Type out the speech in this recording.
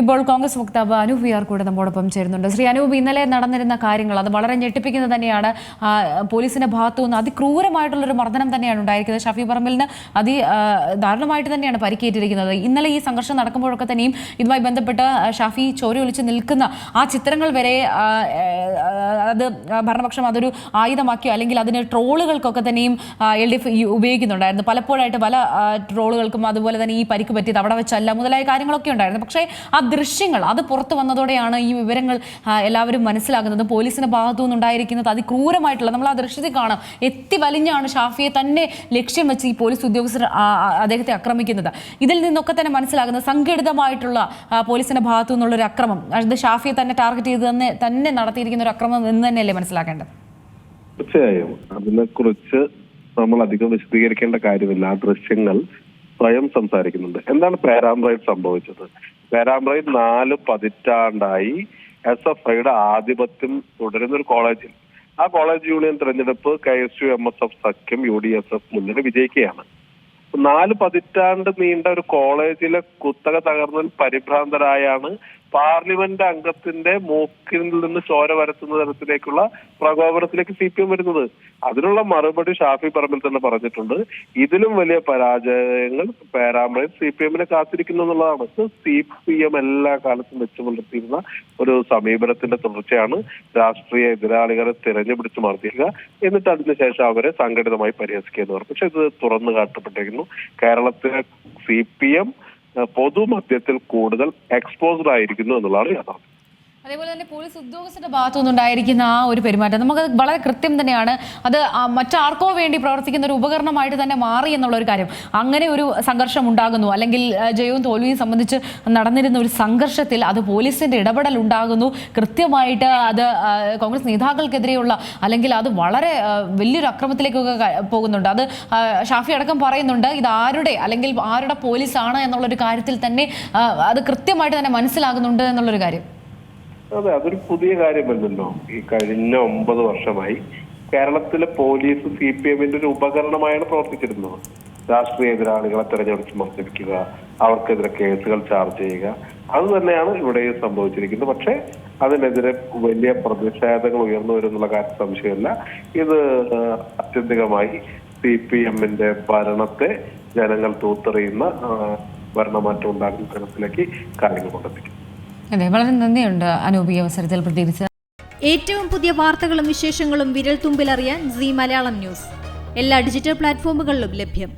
ഇപ്പോൾ കോൺഗ്രസ് വക്താവ് അനൂപ് വിയാർ കൂടെ നമ്മോടൊപ്പം ചേരുന്നുണ്ട്. ശ്രീ അനൂപ് ഇന്നലെ നടന്നിരുന്ന കാര്യങ്ങൾ അത് വളരെ ഞെട്ടിപ്പിക്കുന്നത് തന്നെയാണ്. പോലീസിന്റെ ഭാഗത്തു നിന്ന് അതിക്രൂരമായിട്ടുള്ളൊരു മർദ്ദനം തന്നെയാണ് ഉണ്ടായിരിക്കുന്നത്. ഷഫി പറമ്പലിന് അതി ദാരുണമായിട്ട് തന്നെയാണ് പരിക്കേറ്റിരിക്കുന്നത്. ഇന്നലെ ഈ സംഘർഷം നടക്കുമ്പോഴൊക്കെ തന്നെയും ഇതുമായി ബന്ധപ്പെട്ട് ഷാഫി ചോര ഒലിച്ച് നിൽക്കുന്ന ആ ചിത്രങ്ങൾ വരെ അത് ഭരണപക്ഷം അതൊരു ആയുധമാക്കിയോ അല്ലെങ്കിൽ അതിന് ട്രോളുകൾക്കൊക്കെ തന്നെയും എൽ ഡി എഫ് ഉപയോഗിക്കുന്നുണ്ടായിരുന്നു. പലപ്പോഴായിട്ട് പല ട്രോളുകൾക്കും അതുപോലെ തന്നെ ഈ പരിക്ക് പറ്റിയത് അവിടെ വെച്ചല്ല മുതലായ കാര്യങ്ങളൊക്കെ ഉണ്ടായിരുന്നു. പക്ഷേ ആ ദൃശ്യങ്ങൾ. അത് പുറത്തു വന്നതോടെയാണ് ഈ വിവരങ്ങൾ എല്ലാവരും മനസ്സിലാക്കുന്നത് പോലീസിന്റെ ഭാഗത്തു നിന്നുണ്ടായിരിക്കുന്നത് അതിക്രൂരമായിട്ടുള്ള നമ്മൾ ആ ദൃശ്യത്തിൽ കാണാം. എത്തി വലിഞ്ഞാണ് ഷാഫിയെ തന്നെ ലക്ഷ്യം വെച്ച് ഈ പോലീസ് ഉദ്യോഗസ്ഥർ അദ്ദേഹത്തെ ആക്രമിക്കുന്നത്. ഇതിൽ നിന്നൊക്കെ തന്നെ മനസ്സിലാകുന്നത് സംഘടിതമായിട്ടുള്ള പോലീസിന്റെ ഭാഗത്തു നിന്നുള്ള ഒരു അക്രമം. അത് ഷാഫിയെ തന്നെ ടാർഗറ്റ് ചെയ്ത് തന്നെ തന്നെ നടത്തിയിരിക്കുന്ന ഒരു അക്രമം എന്ന് തന്നെയല്ലേ മനസ്സിലാക്കേണ്ടത്? തീർച്ചയായും. അതിനെക്കുറിച്ച് നമ്മൾ അധികം വിശദീകരിക്കേണ്ട കാര്യമില്ല. ആ ദൃശ്യങ്ങൾ സ്വയം സംസാരിക്കുന്നുണ്ട്. എന്താണ് പേരാമ്പ്രയിൽ സംഭവിച്ചത്? പേരാമ്പ്രയിൽ നാല് പതിറ്റാണ്ടായി എസ് എഫ് ഐയുടെ ആധിപത്യം തുടരുന്ന ഒരു കോളേജിൽ. ആ കോളേജ് യൂണിയൻ തെരഞ്ഞെടുപ്പ് K S U M S F സഖ്യം യു ഡി എസ് എഫ് മുന്നണി വിജയിക്കുകയാണ്. നാല് പതിറ്റാണ്ട് നീണ്ട ഒരു കോളേജിലെ കുത്തക തകർന്നതിൽ പരിഭ്രാന്തരായാണ് പാർലമെന്റ് അംഗത്തിന്റെ മൂക്കിൽ നിന്ന് ചോര വരത്തുന്ന തരത്തിലേക്കുള്ള പ്രകോപനത്തിലേക്ക് സി പി എം വരുന്നത്. അതിനുള്ള മറുപടി ഷാഫി പറമ്പിൽ തന്നെ പറഞ്ഞിട്ടുണ്ട്. ഇതിലും വലിയ പരാജയങ്ങൾ പേരാമ്പ്രയിൽ സി പി എമ്മിനെ കാത്തിരിക്കുന്നു എന്നുള്ളതാണ്. സി പി എം എല്ലാ കാലത്തും വെച്ചു പുലർത്തിയിരുന്ന ഒരു സമീപനത്തിന്റെ തുടർച്ചയാണ് രാഷ്ട്രീയ എതിരാളികളെ തിരഞ്ഞുപിടിച്ച് മർദ്ദിക്കുക എന്നിട്ട് അതിനുശേഷം അവരെ സംഘടിതമായി പരിഹസിക്കുക എന്ന് പറഞ്ഞു. പക്ഷെ ഇത് തുറന്നു കാട്ടപ്പെട്ടിരിക്കുന്നു. കേരളത്തിലെ സി പി എം പൊതുമധ്യത്തിൽ കൂടുതൽ എക്സ്പോസ്ഡ് ആയിരിക്കുന്നു എന്നുള്ളതാണ് യാഥാർത്ഥ്യം. അതേപോലെ തന്നെ പോലീസ് ഉദ്യോഗസ്ഥരുടെ ഭാഗത്തു നിന്നുണ്ടായിരിക്കുന്ന ആ ഒരു പെരുമാറ്റം നമുക്ക് വളരെ കൃത്യം തന്നെയാണ്. അത് മറ്റാർക്കോ വേണ്ടി പ്രവർത്തിക്കുന്ന ഒരു ഉപകരണമായിട്ട് തന്നെ മാറി എന്നുള്ള ഒരു കാര്യം. അങ്ങനെ ഒരു സംഘർഷം ഉണ്ടാകുന്നു. അല്ലെങ്കിൽ ജയവും തോൽവിയും സംബന്ധിച്ച് നടന്നിരുന്ന ഒരു സംഘർഷത്തിൽ അത് പോലീസിന്റെ ഇടപെടൽ ഉണ്ടാകുന്നു. കൃത്യമായിട്ട് അത് കോൺഗ്രസ് നേതാക്കൾക്കെതിരെയുള്ള അല്ലെങ്കിൽ അത് വളരെ വലിയൊരു അക്രമത്തിലേക്കൊക്കെ പോകുന്നുണ്ട്. അത് ഷാഫി അടക്കം പറയുന്നുണ്ട് ഇത് ആരുടെ അല്ലെങ്കിൽ ആരുടെ പോലീസാണ് എന്നുള്ളൊരു കാര്യത്തിൽ തന്നെ അത് കൃത്യമായിട്ട് തന്നെ മനസ്സിലാകുന്നുണ്ട് എന്നുള്ളൊരു കാര്യം. അതെ അതൊരു പുതിയ കാര്യമല്ലല്ലോ. ഈ കഴിഞ്ഞ ഒമ്പത് വർഷമായി കേരളത്തിലെ പോലീസ് സി പി എമ്മിന്റെ ഒരു ഉപകരണമായാണ് പ്രവർത്തിച്ചിരുന്നത്. രാഷ്ട്രീയ എതിരാളികളെ തെരഞ്ഞെടുത്ത് മത്സരിക്കുക അവർക്കെതിരെ കേസുകൾ ചാർജ് ചെയ്യുക അത് തന്നെയാണ് ഇവിടെയും സംഭവിച്ചിരിക്കുന്നത്. പക്ഷേ അതിനെതിരെ വലിയ പ്രതിഷേധങ്ങൾ ഉയർന്നു വരുന്നുള്ള കാര്യം സംശയമില്ല. ഇത് ആത്യന്തികമായി സി പി എമ്മിന്റെ ഭരണത്തെ ജനങ്ങൾ തൂത്തെറിയുന്ന ഭരണമാറ്റം ഉണ്ടാകുന്ന തരത്തിലേക്ക് കാര്യങ്ങൾ കൊണ്ടെത്തിക്കും. അതെ വളരെ നന്ദിയുണ്ട് അനൂപ് അവസരത്തിൽ പ്രതികരിച്ച ഏറ്റവും പുതിയ വാർത്തകളും വിശേഷങ്ങളും വിരൽ തുമ്പിലറിയാൻ സി മലയാളം ന്യൂസ്. എല്ലാ ഡിജിറ്റൽ പ്ലാറ്റ്ഫോമുകളിലും ലഭ്യം.